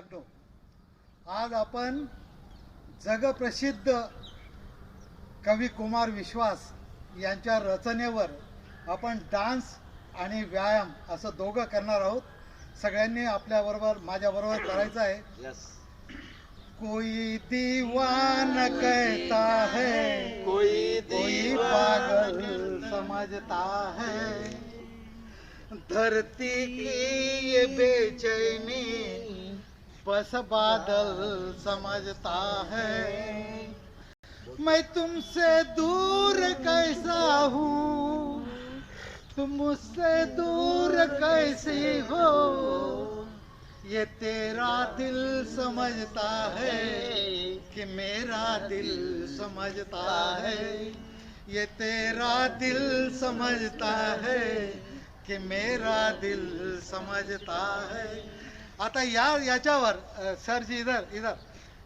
मित्रांनो आज आपण जगप्रसिद्ध कवी कुमार विश्वास यांच्या रचनेवर आपण डान्स आणि व्यायाम असं दोघं करणार आहोत. सगळ्यांनी आपल्याबरोबर माझ्याबरोबर करायचं आहे. यस कोई दीवान कहता है कोई कोई पागल समझता है। धरती की ये बेचैनी बस बादल समझता है। मैं तुमसे दूर कैसा हूँ? तुम मुझसे दूर कैसी हो? ये तेरा दिल समझता है कि मेरा दिल समझता है। ये तेरा दिल समझता है कि मेरा दिल समझता है। आता या याच्यावर सर सरजी इधर इधर.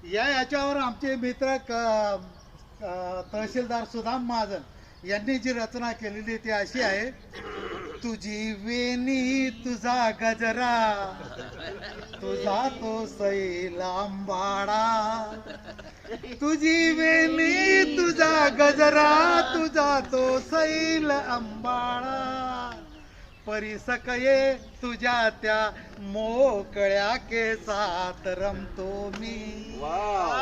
या याच्यावर आमचे मित्र क तहसीलदार सुदाम महाजन यांनी जी रचना केलेली ती अशी आहे तुझी वेणी तुझा गजरा तुझा तो सैलांबाडा तुझी वेणी तुझा गजरा तुझा तो सैल आंबाळा परिसकये तुझ्या त्या मोकळ्या केसात रमतो मी.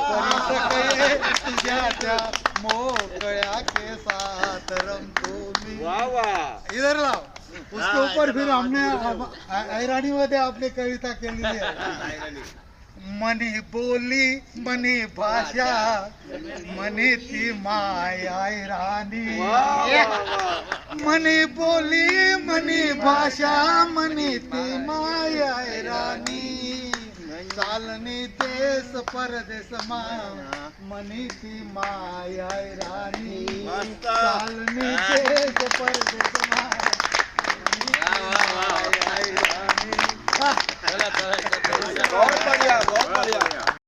परिसकये तुझ्या त्या मोकळ्या केसात रमतो मी. इधर लाव. उसके ऊपर फिर हमने ऐरानी मध्ये आपली कविता केलेली आहे. मनी बोली मनी भाषा मनी ती माया राणी मनी बोली मनी भाषा मनी ती माया राणी. चालणी तेस परदेश मा मनी ती माया राणी. चालणी तेस परदेश मा बहुत बढ़िया बहुत बढ़िया.